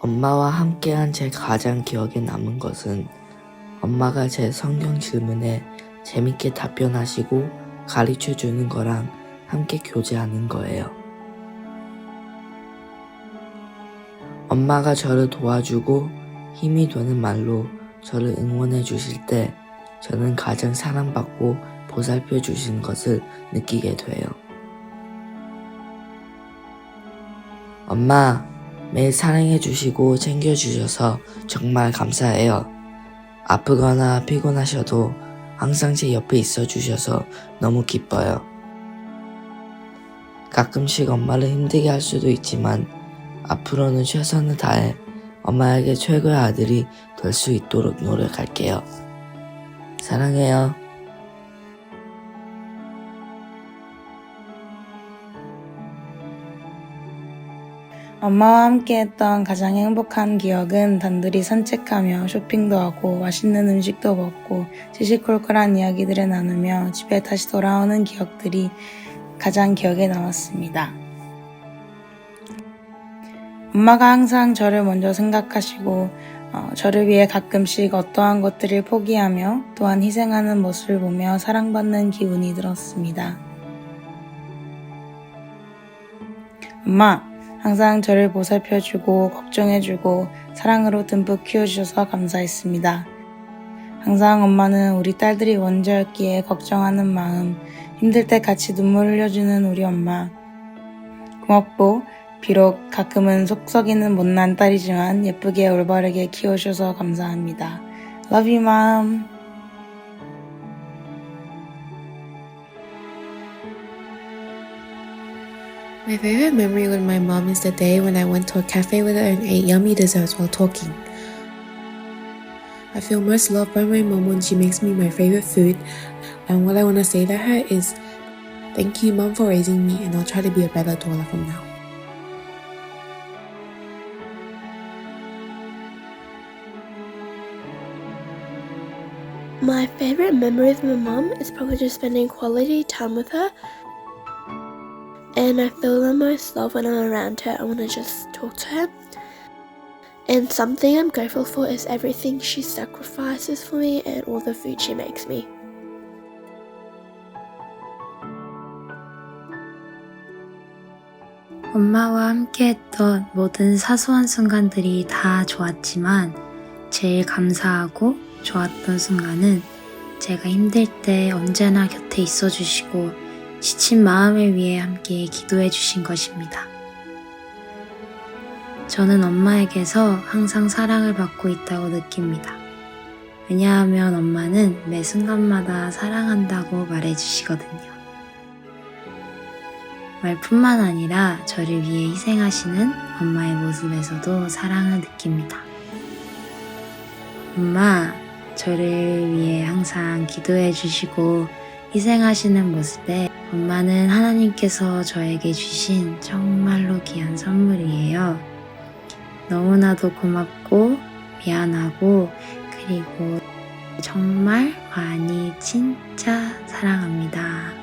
엄마와 함께한 제 가장 기억에 남은 것은 엄마가 제 성경 질문에 재밌게 답변하시고 가르쳐 주는 거랑 함께 교제하는 거예요. 엄마가 저를 도와주고 힘이 되는 말로 저를 응원해 주실 때 저는 가장 사랑받고 보살펴 주신 것을 느끼게 돼요. 엄마, 매일 사랑해 주시고 챙겨 주셔서 정말 감사해요. 아프거나 피곤하셔도 항상 제 옆에 있어 주셔서 너무 기뻐요. 가끔씩 엄마를 힘들게 할 수도 있지만 앞으로는 최선을 다해 엄마에게 최고의 아들이 될 수 있도록 노력할게요. 사랑해요. 엄마와 함께했던 가장 행복한 기억은 단둘이 산책하며 쇼핑도 하고 맛있는 음식도 먹고 시시콜콜한 이야기들을 나누며 집에 다시 돌아오는 기억들이 가장 기억에 남았습니다. 엄마가 항상 저를 먼저 생각하시고 어, 저를 위해 가끔씩 어떠한 것들을 포기하며 또한 희생하는 모습을 보며 사랑받는 기분이 들었습니다. 엄마, 항상 저를 보살펴주고 걱정해주고 사랑으로 듬뿍 키워주셔서 감사했습니다. 항상 엄마는 우리 딸들이 원자였기에 걱정하는 마음, 힘들 때 같이 눈물 흘려주는 우리 엄마. 고맙고, 비록 가끔은 속 썩이는 못난 딸이지만 예쁘게 올바르게 키워주셔서 감사합니다. Love you, mom. My favorite memory with my mom is the day when I went to a cafe with her and ate yummy desserts while talking. I feel most loved by my mom when she makes me my favorite food, and what I want to say to her is thank you, mom, for raising me, and I'll try to be a better daughter from now. My favorite memory of my mom is probably just spending quality time with her. And I feel the most love when I'm around her. I want to just talk to her. And something I'm grateful for is everything she sacrifices for me and all the food she makes me. 엄마와 함께했던 모든 사소한 순간들이 다 좋았지만 제일 감사하고 좋았던 순간은 제가 힘들 때 언제나 곁에 있어 주시고 지친 마음을 위해 함께 기도해 주신 것입니다. 저는 엄마에게서 항상 사랑을 받고 있다고 느낍니다. 왜냐하면 엄마는 매 순간마다 사랑한다고 말해 주시거든요. 말뿐만 아니라 저를 위해 희생하시는 엄마의 모습에서도 사랑을 느낍니다. 엄마, 저를 위해 항상 기도해 주시고 희생하시는 모습에 엄마는 하나님께서 저에게 주신 정말로 귀한 선물이에요. 너무나도 고맙고 미안하고 그리고 정말 많이 진짜 사랑합니다.